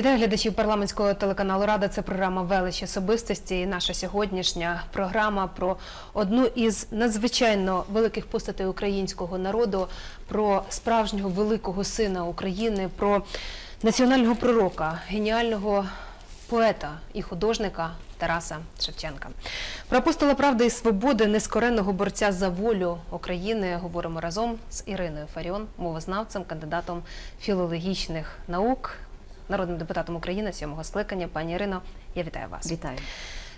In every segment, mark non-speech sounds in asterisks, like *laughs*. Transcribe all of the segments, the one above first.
Вітаю глядачів парламентського телеканалу Рада. Це програма Велич особистості. І наша сьогоднішня програма про одну із надзвичайно великих постатей українського народу, про справжнього великого сина України, про національного пророка, геніального поета і художника Тараса Шевченка. Про апостола правди і свободи, нескоренного борця за волю України говоримо разом з Іриною Фаріон, мовознавцем, кандидатом філологічних наук, народним депутатом України сьомого скликання. Пані Ірино, я вітаю вас. Вітаю.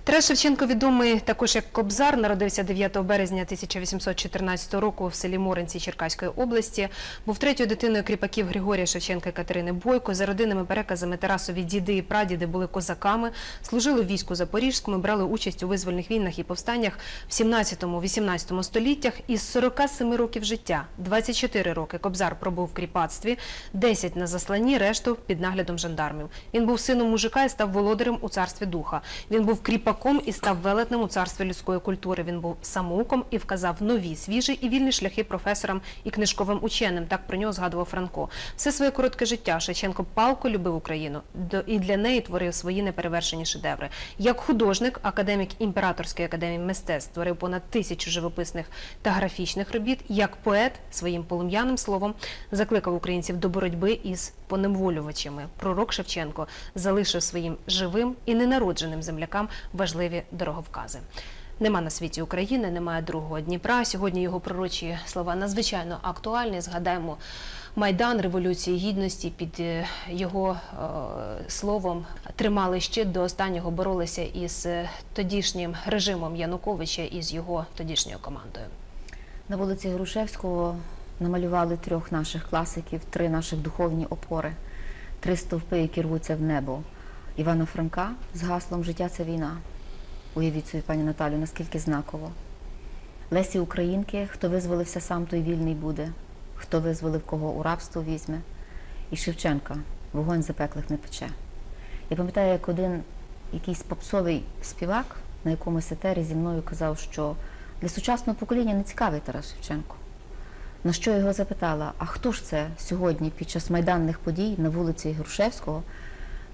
Тарас Шевченко відомий також як Кобзар, народився 9 березня 1814 року в селі Моринці Черкаської області. Був третьою дитиною кріпаків Григорія Шевченка і Катерини Бойко. За родинними переказами Тарасові діди і прадіди були козаками, служили в війську Запорізькому, брали участь у визвольних війнах і повстаннях в 17-18 століттях. Із 47 років життя 24 роки Кобзар пробув в кріпацтві, 10 на засланні, решту під наглядом жандармів. Він був сином мужика і став володарем у царстві духа. Він був кріпаком і став велетнем у царстві людської культури. Він був самоуком і вказав нові, свіжі і вільні шляхи професорам і книжковим ученим. Так про нього згадував Франко. Все своє коротке життя Шевченко палко любив Україну і для неї творив свої неперевершені шедеври. Як художник, академік імператорської академії мистецтв створив понад тисячу живописних та графічних робіт. Як поет своїм полум'яним словом закликав українців до боротьби із поневолювачами. Пророк Шевченко залишив своїм живим і ненародженим землякам важливі дороговкази. Нема на світі України, немає другого Дніпра. Сьогодні його пророчі слова надзвичайно актуальні. Згадаємо майдан революції гідності під е, його е, словом тримали щит до останнього, боролися із е, тодішнім режимом Януковича і з його тодішньою командою. На вулиці Грушевського намалювали трьох наших класиків, три наших духовні опори, три стовпи, які рвуться в небо. Івана Франка з гаслом Життя це війна. Уявіть собі, пані Наталю, наскільки знаково. Лесі Українки, хто визволився сам, той вільний буде, хто визволив кого у рабство візьме. І Шевченка вогонь запеклих не пече. Я пам'ятаю, як один якийсь попсовий співак на якомусь етері зі мною казав, що для сучасного покоління не цікавий Тарас Шевченко. На що я його запитала: а хто ж це сьогодні під час майданних подій на вулиці Грушевського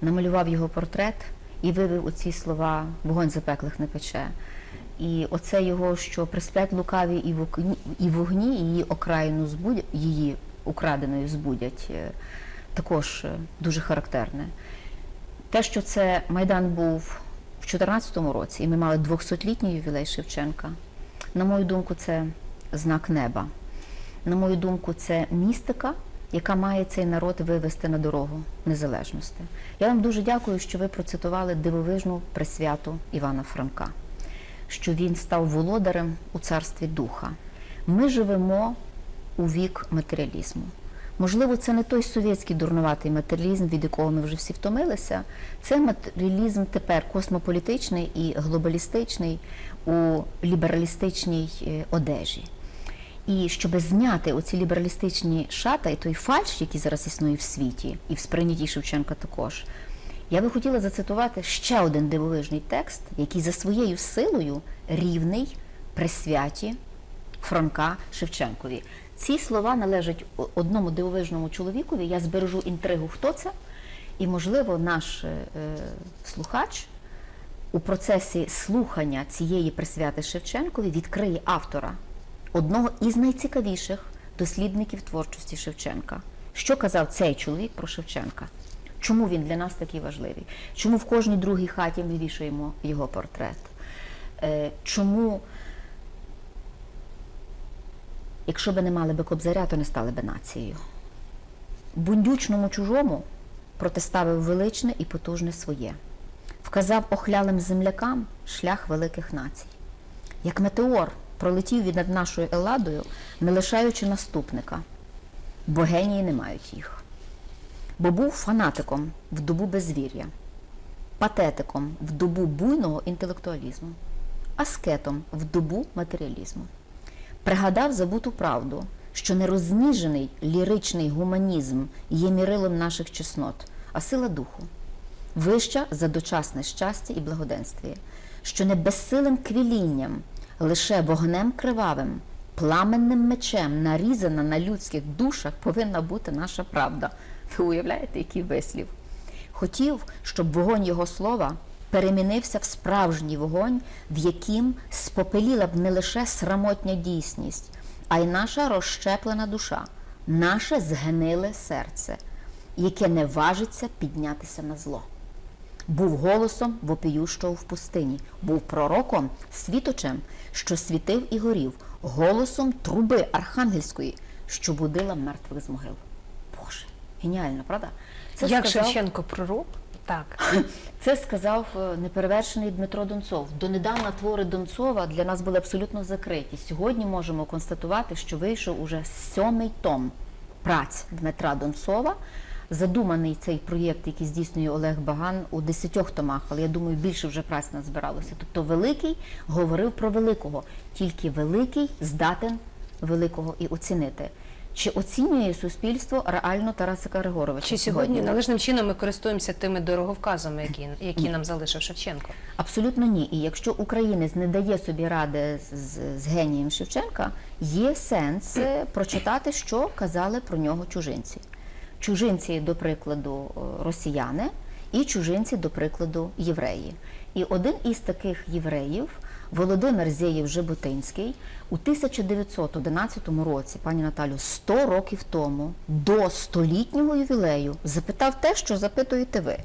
намалював його портрет і вивів оці слова Вогонь запеклих не пече. І оце його, що присплять лукаві і вогні, і вогні її окраїну збудять, її украденою збудять, е, також е, дуже характерне. Те, що це Майдан був в 2014 році, і ми мали 200-літній ювілей Шевченка, на мою думку, це знак неба. На мою думку, це містика, яка має цей народ вивести на дорогу незалежності. Я вам дуже дякую, що ви процитували дивовижну присвяту Івана Франка, що він став володарем у царстві духа. Ми живемо у вік матеріалізму. Можливо, це не той совєтський дурнуватий матеріалізм, від якого ми вже всі втомилися. Це матеріалізм тепер космополітичний і глобалістичний у лібералістичній е, одежі. І щоб зняти оці лібералістичні шата і той фальш, який зараз існує в світі, і в сприйнятті Шевченка також, я би хотіла зацитувати ще один дивовижний текст, який за своєю силою рівний присвяті Франка Шевченкові. Ці слова належать одному дивовижному чоловікові. Я збережу інтригу, хто це, і, можливо, наш е, е, слухач у процесі слухання цієї присвяти Шевченкові відкриє автора одного із найцікавіших дослідників творчості Шевченка. Що казав цей чоловік про Шевченка? Чому він для нас такий важливий? Чому в кожній другій хаті ми вішаємо його портрет? Е, Чому, якщо би не мали би кобзаря, то не стали би нацією? Бундючному чужому протиставив величне і потужне своє, вказав охлялим землякам шлях великих націй. Як метеор пролетів він над нашою Еладою, не лишаючи наступника, бо генії не мають їх. Бо був фанатиком в добу безвір'я, патетиком в добу буйного інтелектуалізму, аскетом в добу матеріалізму. Пригадав забуту правду, що нерозніжений ліричний гуманізм є мірилом наших чеснот, а сила духу вища за дочасне щастя і благоденствіє, що не безсилим квілінням, лише вогнем кривавим, пламенним мечем, нарізана на людських душах, повинна бути наша правда. Ви уявляєте, який вислів? хотів, щоб вогонь його слова перемінився в справжній вогонь, в яким спопеліла б не лише срамотня дійсність, а й наша розщеплена душа, наше згниле серце, яке не важиться піднятися на зло. Був голосом вопіющого в пустині, був пророком, світочем, що світив і горів, голосом труби архангельської, що будила мертвих з могил. Боже, геніально, правда? Як сказав- Шевченко пророк? Так. *laughs* це сказав е, неперевершений Дмитро Донцов. Донедавна твори Донцова для нас були абсолютно закриті. Сьогодні можемо констатувати, що вийшов уже сьомий том праць Дмитра Донцова. Задуманий цей проєкт, який здійснює Олег Баган у десятьох томах, але я думаю, більше вже праць назбиралося. Тобто великий говорив про великого, тільки великий здатен великого і оцінити. Чи оцінює суспільство реально Тарасика Григоровича? Чи сьогодні належним чином ми користуємося тими дороговказами, які, які нам залишив Шевченко? Абсолютно ні. І якщо українець не дає собі ради з, з, з генієм Шевченка, є сенс е, прочитати, що казали про нього чужинці. Чужинці, до прикладу, е, росіяни, і чужинці, до прикладу, євреї. І один із таких євреїв, Володимир Зєєв Жеботинський, у 1911 році, пані Наталю, 100 років тому, до столітнього ювілею, запитав те, що запитуєте ви.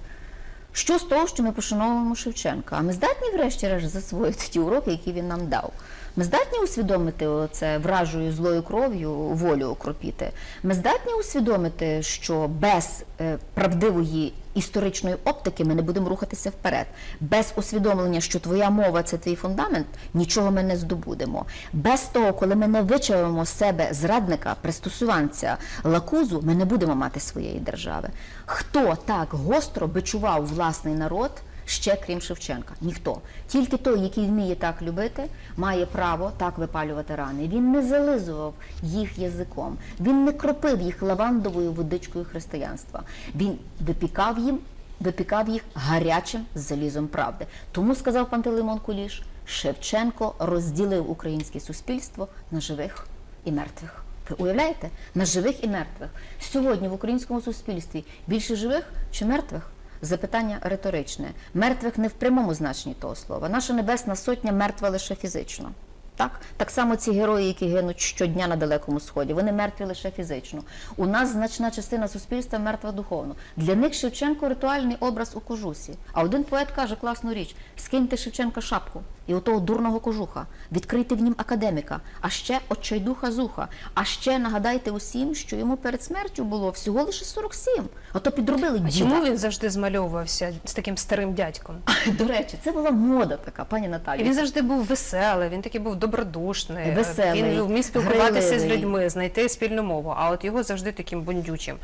Що з того, що ми пошановуємо Шевченка? А ми здатні, врешті-решт, засвоїти ті уроки, які він нам дав. Ми здатні усвідомити оце вражою злою кров'ю волю окропіти. Ми здатні усвідомити, що без е, правдивої історичної оптики ми не будемо рухатися вперед. Без усвідомлення, що твоя мова це твій фундамент, нічого ми не здобудемо. Без того, коли ми не вичавимо себе зрадника, пристосуванця, лакузу, ми не будемо мати своєї держави. Хто так гостро бичував власний народ? Ще крім Шевченка, ніхто. Тільки той, який вміє так любити, має право так випалювати рани. Він не зализував їх язиком, він не кропив їх лавандовою водичкою християнства. Він випікав їм, випікав їх гарячим залізом правди. Тому сказав Пантелеймон Куліш, Шевченко розділив українське суспільство на живих і мертвих. Ви уявляєте? На живих і мертвих. Сьогодні в українському суспільстві більше живих чи мертвих? Запитання риторичне. Мертвих не в прямому значенні того слова. Наша небесна сотня мертва лише фізично. Так? так само ці герої, які гинуть щодня на Далекому Сході, вони мертві лише фізично. У нас значна частина суспільства мертва духовно. Для них Шевченко ритуальний образ у кожусі. А один поет каже класну річ: скиньте Шевченка шапку і отого дурного кожуха, відкрийте в нім академіка, а ще отчайдуха зуха. А ще нагадайте усім, що йому перед смертю було всього лише 47, а то підробили А чому він завжди змальовувався з таким старим дядьком? *laughs* До речі, це була мода така, пані Наталі. він завжди був веселий, він такий був добродушний, Веселий, він вмів спілкуватися з людьми, знайти спільну мову. А от його завжди таким бундючим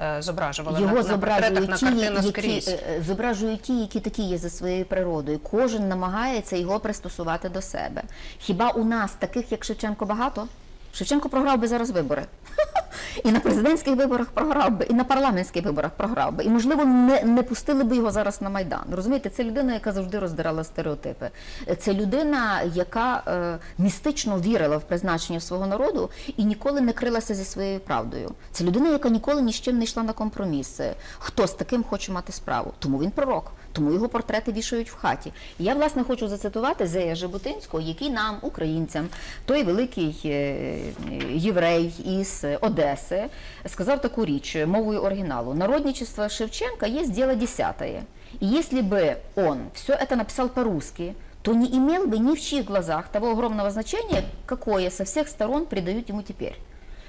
е, зображували Його на, на зображують портретах, ті, на які, скрізь. е, е, зображують ті, які такі є за своєю природою. Кожен намагається його пристосувати до себе. Хіба у нас таких, як Шевченко, багато? Шевченко програв би зараз вибори. *laughs* І на президентських виборах програв би, і на парламентських виборах програв би. І, можливо, не, не пустили би його зараз на Майдан. Розумієте, це людина, яка завжди роздирала стереотипи. Це людина, яка е, містично вірила в призначення свого народу і ніколи не крилася зі своєю правдою. Це людина, яка ніколи ні з чим не йшла на компроміси. Хто з таким хоче мати справу? Тому він пророк, тому його портрети вішають в хаті. І я, власне, хочу зацитувати Зея Жаботинського, який нам, українцям, той великий е, єврей із Одеси, сказав таку річ мовою оригіналу. Народничество Шевченка есть дело десятое. И если бы он все это написал по-русски, то не имел бы ни в чьих глазах того огромного значения, какое со всех сторон придают ему теперь.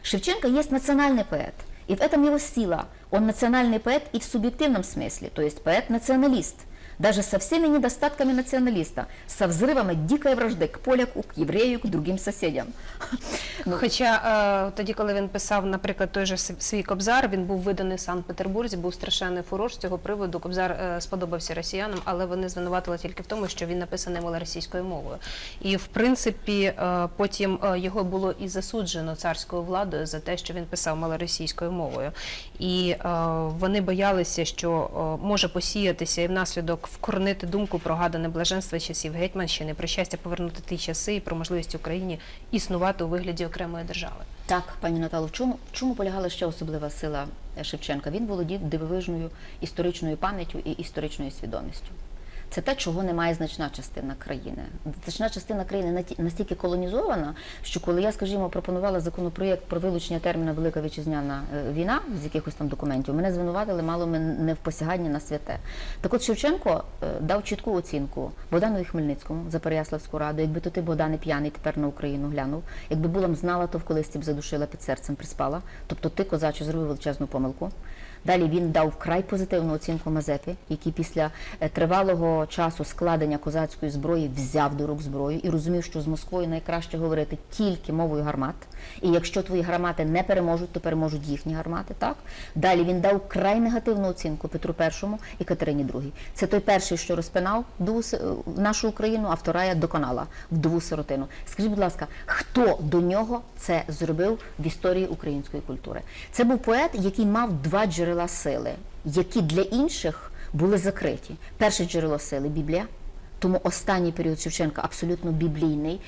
Шевченко есть национальный поэт, и в этом его сила. Он национальный поэт и в субъективном смысле, то есть поэт-националист. Даже со всеми недостатками националиста, со взрывами дикой вражды к поляку, к еврею, к другим соседям. Ну, Хоча е, тоді, коли він писав, наприклад, той же свій Кобзар, він був виданий в Санкт-Петербурзі, був страшенний фурор з цього приводу. Кобзар е, сподобався росіянам, але вони звинуватили тільки в тому, що він написаний малоросійською мовою. І в принципі, е, потім його було і засуджено царською владою за те, що він писав малоросійською мовою. І вони боялися, що може посіятися і внаслідок вкорнити думку про гадане блаженство часів Гетьманщини, про щастя повернути ті часи і про можливість Україні існувати у вигляді окремої держави. Так, пані Наталу, в чому, в чому полягала ще особлива сила Шевченка? Він володів дивовижною історичною пам'яттю і історичною свідомістю. Це те, чого не має значна частина країни. Значна частина країни настільки колонізована, що коли я, скажімо, пропонувала законопроєкт про вилучення терміна Велика Вітчизняна е, війна з якихось там документів, мене звинуватили мало ми не в посяганні на святе. Так от Шевченко е, дав чітку оцінку Богданові Хмельницькому за Переяславську раду. Якби то ти Богдане п'яний тепер на Україну глянув, якби була б знала, то в колисті б задушила під серцем приспала. Тобто ти, козаче, зробив величезну помилку. Далі він дав вкрай позитивну оцінку Мазепі, який після е, тривалого часу складення козацької зброї взяв до рук зброю і розумів, що з Москвою найкраще говорити тільки мовою гармат. І якщо твої гармати не переможуть, то переможуть їхні гармати. Так далі він дав край негативну оцінку Петру І і Катерині II. Це той перший, що розпинав е, нашу Україну, а вторая доконала вдову сиротину. Скажіть, будь ласка, хто до нього це зробив в історії української культури? Це був поет, який мав два джерела сили, які для інших були закриті. Перше джерело сили Біблія. Тому останній період Шевченка абсолютно біблійний.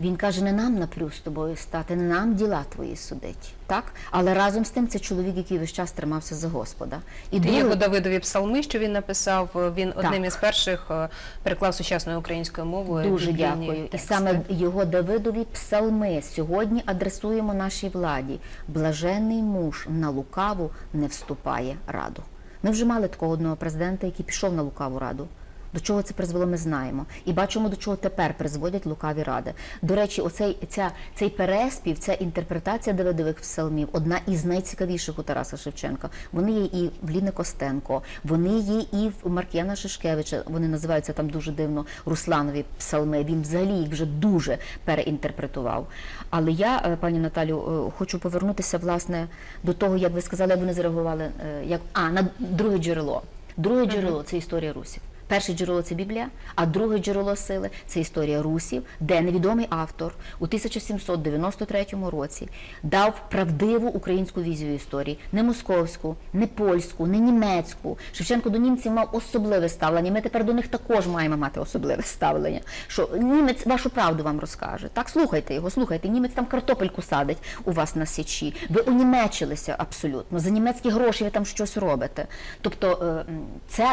Він каже: не нам напрю з тобою стати, не нам діла твої судить. Так? Але разом з тим це чоловік, який весь час тримався за Господа. І Є його Давидові псалми, що він написав. Він одним із перших е, переклав сучасною українською мовою. Дуже дякую. І саме його Давидові псалми сьогодні адресуємо нашій владі. Блаженний муж на лукаву не вступає раду. Ми вже мали такого одного президента, який пішов на лукаву раду. До чого це призвело, ми знаємо. І бачимо, до чого тепер призводять лукаві ради. До речі, оцей ця, цей переспів, ця інтерпретація Давидових псалмів одна із найцікавіших у Тараса Шевченка. Вони є і в Ліни Костенко, вони є і в Маркіяна Шишкевича. Вони називаються там дуже дивно Русланові псалми. Він взагалі їх вже дуже переінтерпретував. Але я, е, пані Наталю, е, хочу повернутися власне до того, як ви сказали, як вони зреагували. е, Як а на друге джерело. Друге джерело це історія русів. Перше джерело це Біблія, а друге джерело сили це історія русів, де невідомий автор у 1793 році дав правдиву українську візію історії, не московську, не польську, не німецьку. Шевченко до німців мав особливе ставлення. Ми тепер до них також маємо мати особливе ставлення. Що німець вашу правду вам розкаже. Так, слухайте його, слухайте. Німець там картопельку садить у вас на січі. Ви унімечилися абсолютно. За німецькі гроші ви там щось робите. Тобто е, м,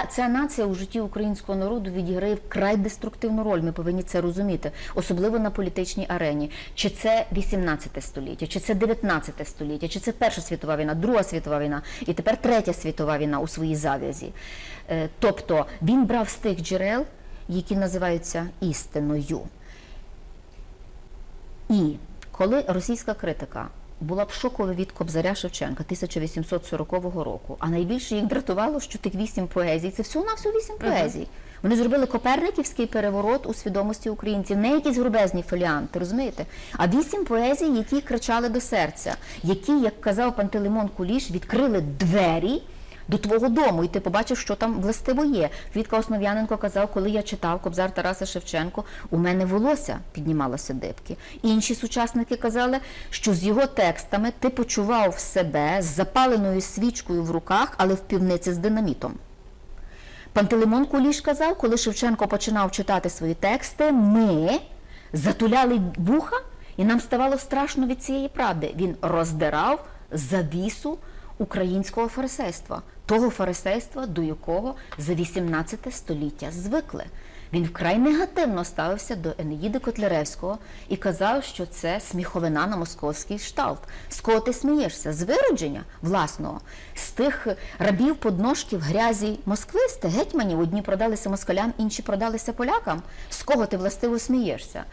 ця, нація у житті українського народу відіграє вкрай деструктивну роль. Ми повинні це розуміти, особливо на політичній арені. Чи це 18 століття, чи це 19 століття, чи це Перша світова війна, Друга світова війна і тепер Третя світова війна у своїй зав'язі. Е, Тобто він брав з тих джерел, які називаються істиною. І коли російська критика була б шокова від Кобзаря Шевченка 1840 року, а найбільше їх дратувало, що тих вісім поезій це всього на всього вісім поезій. Вони зробили коперниківський переворот у свідомості українців, не якісь грубезні фоліанти, розумієте? А вісім поезій, які кричали до серця, які, як казав Пантелеймон Куліш, відкрили двері до твого дому, і ти побачив, що там властиво є. Квітка Основ'яненко казав, коли я читав Кобзар Тараса Шевченко, у мене волосся піднімалося дибки. Інші сучасники казали, що з його текстами ти почував себе з запаленою свічкою в руках, але в півниці з динамітом. Пантелеймон Куліш казав, коли Шевченко починав читати свої тексти, ми затуляли вуха, і нам ставало страшно від цієї правди. Він роздирав завісу українського фарисейства, того фарисейства, до якого за 18 століття звикли. Він вкрай негативно ставився до Енеїди Котляревського і казав, що це сміховина на московський шталт. З кого ти смієшся? З виродження власного, з тих рабів подножків грязі москвисти, гетьманів. Одні продалися москалям, інші продалися полякам. З кого ти властиво смієшся?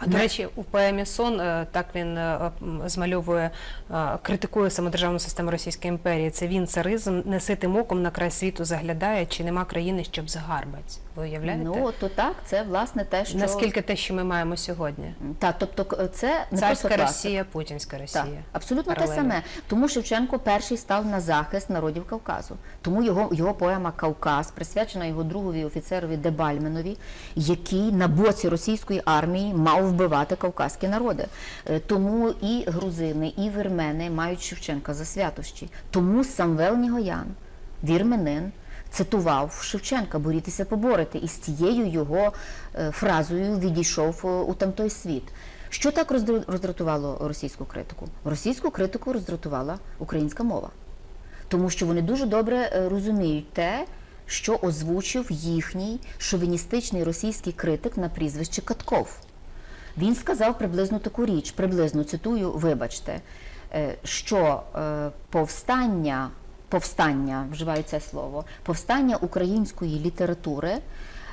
А до речі, у поемі Сон е, так він е, змальовує, е, критикує самодержавну систему Російської імперії. Це він царизм неситим оком на край світу заглядає, чи нема країни, щоб згарбать. Ви уявляєте? Ну то так, це власне те, що Наскільки те, що ми маємо сьогодні? так, тобто це не Царська. Росія, Путінська Росія. Так, абсолютно те саме. Тому Шевченко перший став на захист народів Кавказу. Тому його, його поема Кавказ присвячена його другові офіцерові Дебальменові, який на боці російської армії мав вбивати кавказькі народи. Е, Тому і грузини, і вірмени мають Шевченка за святощі. Тому Самвел Нігоян, вірменин, цитував Шевченка борітися поборити, і з цією його е, фразою відійшов е, у тамтой світ. Що так роздра- роздратувало російську критику? Російську критику роздратувала українська мова. Тому що вони дуже добре розуміють те, що озвучив їхній шовіністичний російський критик на прізвище Катков. Він сказав приблизно таку річ, приблизно цитую, вибачте, е, що е, повстання, повстання, вживаю це слово, повстання української літератури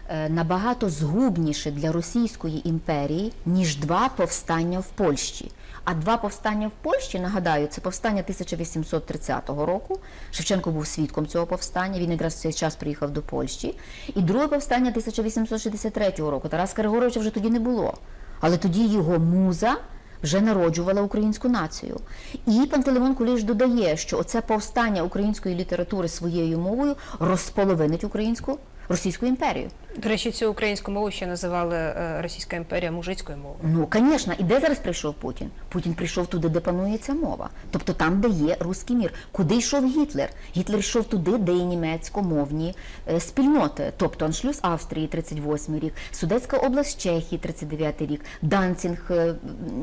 е, набагато згубніше для Російської імперії, ніж два повстання в Польщі. А два повстання в Польщі, нагадаю, це повстання 1830 року. Шевченко був свідком цього повстання. Він якраз в цей час приїхав до Польщі. І друге повстання 1863 року. Тараса Григоровича вже тоді не було. Але тоді його муза вже народжувала українську націю. І Пантелеймон Куліш додає, що оце повстання української літератури своєю мовою розполовинить українську російську імперію. До речі, цю українську мову ще називали е, Російська імперія мужицькою мовою. Ну, звісно, і де зараз прийшов Путін? Путін прийшов туди, де панує ця мова. Тобто там, де є руський мір. Куди йшов Гітлер? Гітлер йшов туди, де є німецькомовні е, спільноти. Тобто Аншлюз Австрії, 38-й рік, Судетська область Чехії, 39-й рік, Данцінг, е,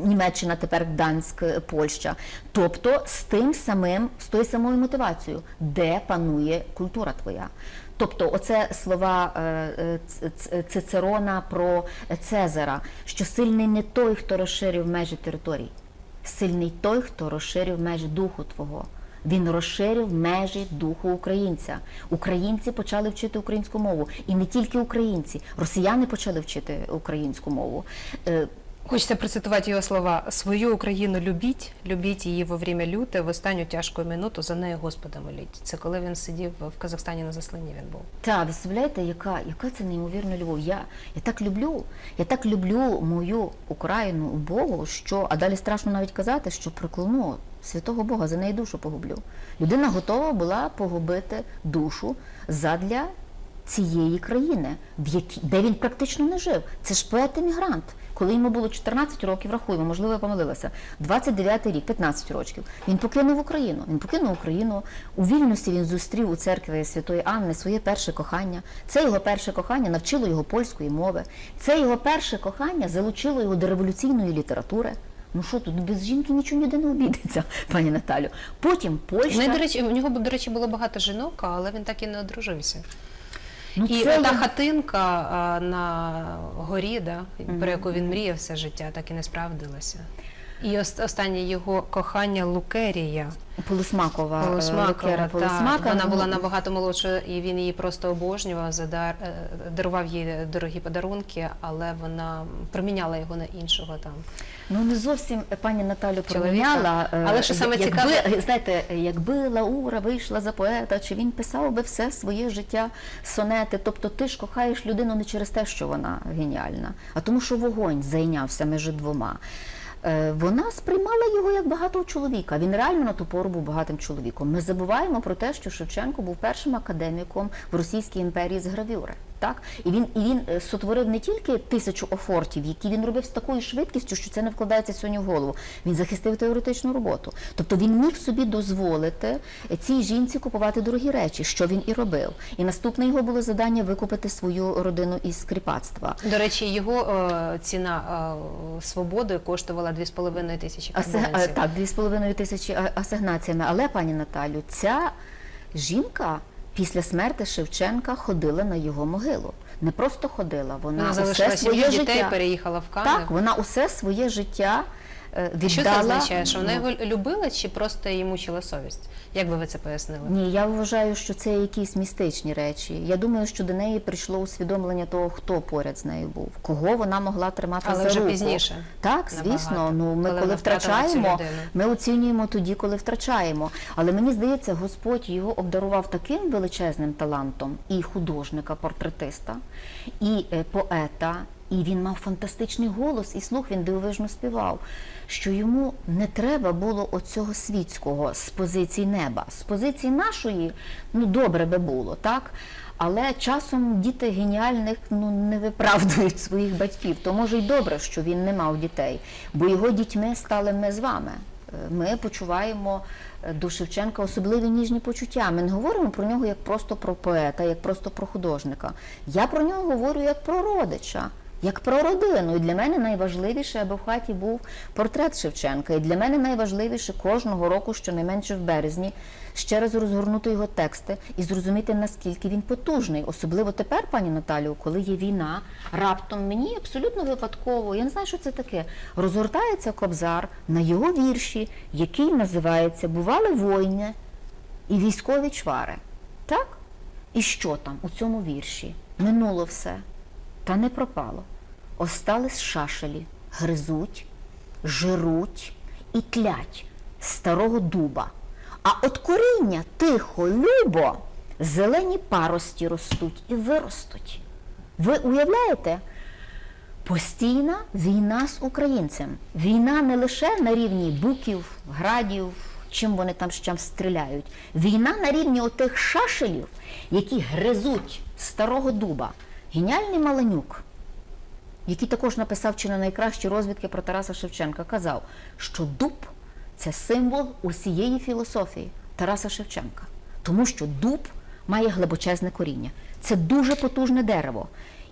Німеччина, тепер Гданськ, е, Польща. Тобто з тим самим, з тою самою мотивацією, де панує культура твоя. Тобто, оце слова е, е, Цицерона про Цезара, що сильний не той, хто розширив межі територій, сильний той, хто розширив межі духу твого. Він розширив межі духу українця. Українці почали вчити українську мову, і не тільки українці, росіяни почали вчити українську мову. Хочеться процитувати його слова: свою Україну любіть, любіть її во время люте, в останню тяжку минуту за нею Господа моліть. Це коли він сидів в Казахстані на засланні. Він був. Та, ви представляєте, яка, яка це неймовірна любов. Я, я так люблю, я так люблю мою Україну Богу, що, а далі страшно навіть казати, що прокляну святого Бога, за неї душу погублю. Людина готова була погубити душу задля цієї країни, в якій, де він практично не жив. Це ж поет-емігрант. Коли йому було 14 років, рахуємо, можливо, я помилилася. 29 рік, 15 років. Він покинув Україну. Він покинув Україну. У вільності він зустрів у церкві Святої Анни своє перше кохання. Це його перше кохання навчило його польської мови. Це його перше кохання залучило його до революційної літератури. Ну що тут без жінки нічого ніде не обійдеться, *laughs* пані Наталю. Потім Польща. Ну, до речі, у нього, до речі, було багато жінок, але він так і не одружився. Ну, і це та хатинка а, на горі, да, про яку він мріяв все життя, так і не справдилася. І останнє його кохання Лукерія. Полусмакова, е, Полусмакова, так. Полусмака. Вона була набагато молодшою, і він її просто обожнював, задар, е, дарував їй дорогі подарунки, але вона проміняла його на іншого там. Ну не зовсім пані Наталю проміняла. е, Але що саме якби, цікаве- знаєте, якби Лаура вийшла за поета, чи він писав би все своє життя сонети. Тобто ти ж кохаєш людину не через те, що вона геніальна, а тому, що вогонь зайнявся між двома. Е, Вона сприймала його як багатого чоловіка. Він реально на ту пору був багатим чоловіком. Ми забуваємо про те, що Шевченко був першим академіком в Російській імперії з гравюри. Так і він і він е, сотворив не тільки тисячу офортів, які він робив з такою швидкістю, що це не вкладається сьогодні в голову. Він захистив теоретичну роботу. Тобто він міг собі дозволити е, цій жінці купувати дорогі речі, що він і робив. І наступне його було завдання викупити свою родину із скріпацтва. До речі, його е, ціна е, свободи коштувала 2,5 тисячі карбованців. так, дві з половиною тисячі асигнаціями. Але, пані Наталю, ця жінка після смерти Шевченка ходила на його могилу. Не просто ходила, вона, Вона усе своє життя. дітей, переїхала в Канев. Так, вона усе своє життя віддала. Що це означає? Що вона ну, його любила чи просто її мучила совість? Як би ви це пояснили? Ні, я вважаю, що це якісь містичні речі. Я думаю, що до неї прийшло усвідомлення того, хто поряд з нею був, кого вона могла тримати Але за вже руку. пізніше, Так, звісно. набагато, Ну ми коли коли, втрачаємо, ми оцінюємо тоді, коли втрачаємо. Але мені здається, Господь його обдарував таким величезним талантом і художника, портретиста, і е, поета. І він мав фантастичний голос, і слух він дивовижно співав, що йому не треба було оцього світського з позиції неба. З позиції нашої, ну добре би було, так? Але часом діти геніальних ну не виправдують своїх батьків. То може й добре, що він не мав дітей, бо його дітьми стали ми з вами. Е, Ми почуваємо е, до Шевченка особливі ніжні почуття. Ми не говоримо про нього як просто про поета, як просто про художника. Я про нього говорю як про родича, як про родину. І для мене найважливіше, аби в хаті був портрет Шевченка. І для мене найважливіше кожного року, щонайменше в березні, ще раз розгорнути його тексти і зрозуміти, наскільки він потужний. Особливо тепер, пані Наталію, коли є війна, раптом мені абсолютно випадково, я не знаю, що це таке. Розгортається кобзар на його вірші, який називається Бували воїни і військові чвари. Так? І що там у цьому вірші? Минуло все, та не пропало. Остались шашелі, гризуть, жируть і тлять старого дуба. А от коріння тихо, любо, зелені парості ростуть і виростуть. Ви уявляєте? Постійна війна з українцем. Війна не лише на рівні буків, градів, чим вони там ще стріляють. Війна на рівні отих шашелів, які гризуть старого дуба. Геніальний Маленюк, який також написав чи не найкращі розвідки про Тараса Шевченка, казав, що дуб це символ усієї філософії Тараса Шевченка. Тому що дуб має глибочезне коріння. Це дуже потужне дерево.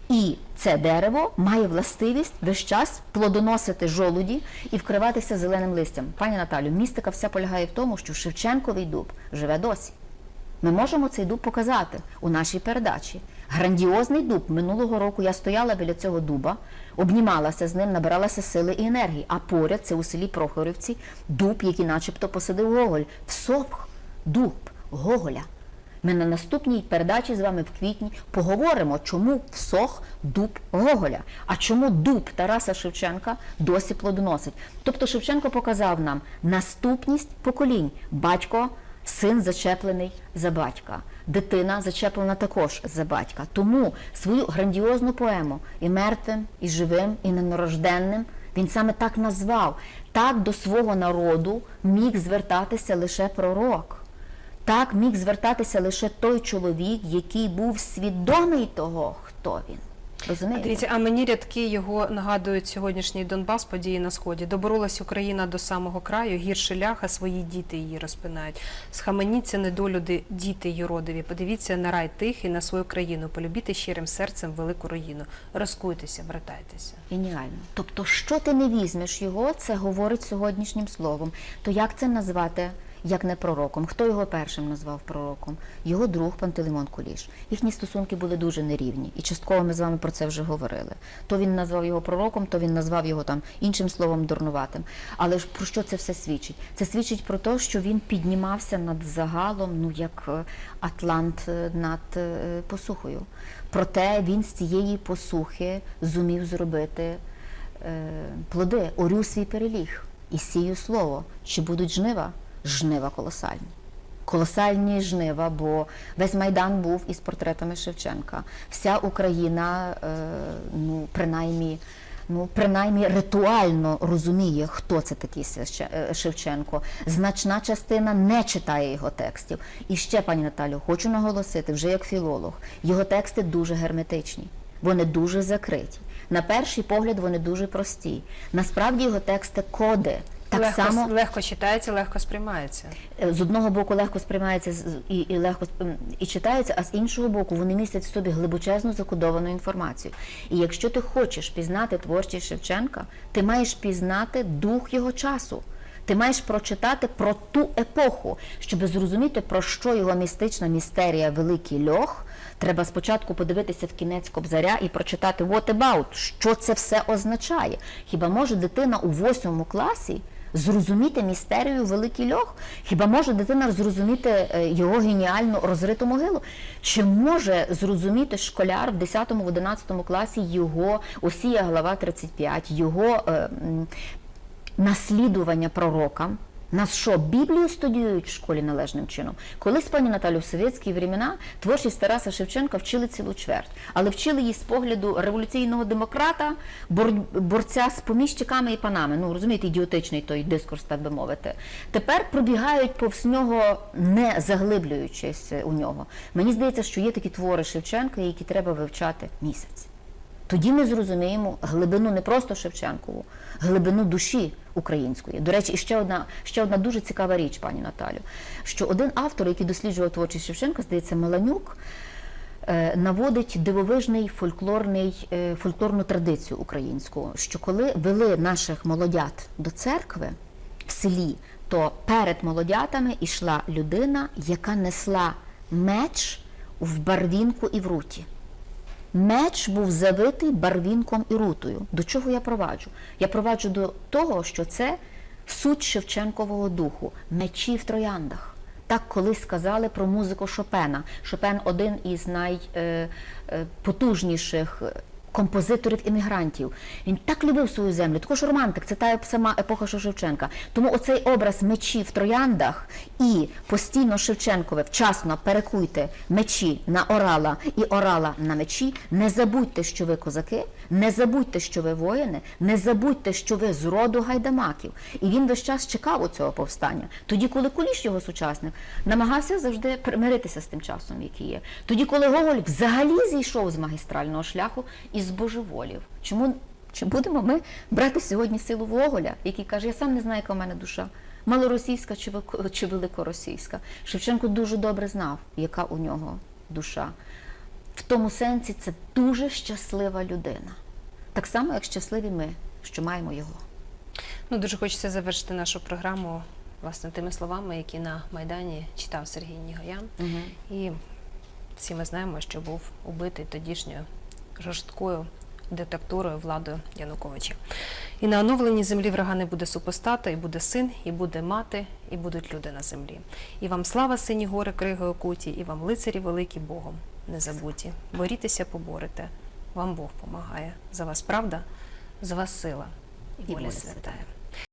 І це дерево має властивість весь час плодоносити жолуді і вкриватися зеленим листям. Пані Наталю, містика вся полягає в тому, що Шевченковий дуб живе досі. Ми можемо цей дуб показати у нашій передачі. Грандіозний дуб минулого року я стояла біля цього дуба, обнімалася з ним, набиралася сили і енергії. А поряд це у селі Прохорівці дуб, який начебто посадив Гоголь. Всох дуб Гоголя. Ми на наступній передачі з вами в квітні поговоримо, чому всох дуб Гоголя, а чому дуб Тараса Шевченка досі плодоносить. Тобто Шевченко показав нам наступність поколінь. Батько, син зачеплений за батька, дитина зачеплена також за батька. Тому свою грандіозну поему і мертвим, і живим, і ненарожденним він саме так назвав. Так до свого народу міг звертатися лише пророк. Так міг звертатися лише той чоловік, який був свідомий того, хто він. Розумієте? Дивіться, а мені рядки його нагадують сьогоднішній Донбас, події на сході. Доборолась Україна до самого краю, гірше ляха, свої діти її розпинають. Схаменіться недолюди, діти юродиві. Подивіться на рай тихий, на свою країну. Полюбіте щирим серцем велику руїну. Розкуйтеся, братайтеся. Геніально. Тобто, що ти не візьмеш його, це говорить сьогоднішнім словом. То як це назвати? Як не пророком, хто його першим назвав пророком? Його друг Пантелеймон Куліш. Їхні стосунки були дуже нерівні, і частково ми з вами про це вже говорили. То він назвав його пророком, то він назвав його там іншим словом дурнуватим. Але ж про що це все свідчить? Це свідчить про те, що він піднімався над загалом, ну як е, Атлант е, над е, посухою. Проте він з цієї посухи зумів зробити плоди, орю свій переліг і сію слово. Чи будуть жнива? Жнива колосальні. Колосальні жнива, бо весь майдан був із портретами Шевченка. Вся Україна, е, ну принаймні, ну принаймні ритуально розуміє, хто це такий е, Шевченко. Значна частина не читає його текстів. І ще, пані Наталю, хочу наголосити, вже як філолог, його тексти дуже герметичні, вони дуже закриті. На перший погляд вони дуже прості. Насправді його тексти коди. Так легко, само легко читається, легко сприймається. Е, з одного боку легко сприймається і, і легко і читається, а з іншого боку вони містять в собі глибочезну закодовану інформацію. І якщо ти хочеш пізнати творчість Шевченка, ти маєш пізнати дух його часу. Ти маєш прочитати про ту епоху, щоб зрозуміти, про що його містична містерія Великий Льох. Треба спочатку подивитися в кінець кобзаря і прочитати «What about?», що це все означає. Хіба може дитина у восьмому класі зрозуміти містерію Великий Льох? Хіба може дитина зрозуміти е, його геніальну розриту могилу? Чи може зрозуміти школяр в 10-11 класі його Осія глава 35, його е, наслідування пророкам? Нас що, Біблію студіюють в школі належним чином? Колись, пані Наталю, в совєтські времена творчість Тараса Шевченка вчили цілу чверть, але вчили її з погляду революційного демократа, бор- борця з поміщиками і панами. Ну, розумієте, ідіотичний той дискурс, так би мовити. Тепер пробігають повз нього, не заглиблюючись у нього. Мені здається, що є такі твори Шевченка, які треба вивчати місяць. Тоді ми зрозуміємо глибину не просто Шевченкову, глибину душі української. До речі, і ще одна, ще одна дуже цікава річ, пані Наталю, що один автор, який досліджував творчість Шевченка, здається, Маланюк, е, наводить дивовижний фольклорний, е, фольклорну традицію українську, що коли вели наших молодят до церкви в селі, то перед молодятами йшла людина, яка несла меч в барвінку і в руті. Меч був завитий барвінком і рутою. До чого я проваджу? Я проваджу до того, що це суть Шевченкового духу, мечі в трояндах. Так колись сказали про музику Шопена. Шопен один із найпотужніших композиторів іммігрантів. Він так любив свою землю, також романтик, це та сама епоха що Шевченка. Тому оцей образ мечі в трояндах і постійно Шевченкове вчасно перекуйте мечі на орала і орала на мечі. Не забудьте, що ви козаки, не забудьте, що ви воїни, не забудьте, що ви з роду гайдамаків. І він весь час чекав у цього повстання. Тоді, коли Куліш, його сучасник, намагався завжди примиритися з тим часом, який є. Тоді, коли Гоголь взагалі зійшов з магістрального шляху і збожеволів. Чому чи будемо ми брати сьогодні силу Гоголя, який каже, я сам не знаю, яка в мене душа. Малоросійська чи великоросійська. Шевченко дуже добре знав, яка у нього душа. В тому сенсі це дуже щаслива людина. Так само, як щасливі ми, що маємо його. Ну, дуже хочеться завершити нашу програму власне тими словами, які на Майдані читав Сергій Нігоян. І всі ми знаємо, що був убитий тодішньою жорсткою диктатурою владою Януковича. І на оновленій землі врага не буде супостата, і буде син, і буде мати, і будуть люди на землі. І вам слава, сині гори, криги окуті, і вам лицарі великі Богом не забуті. Борітеся, поборете. Вам Бог помагає. За вас правда, за вас сила і воля святая.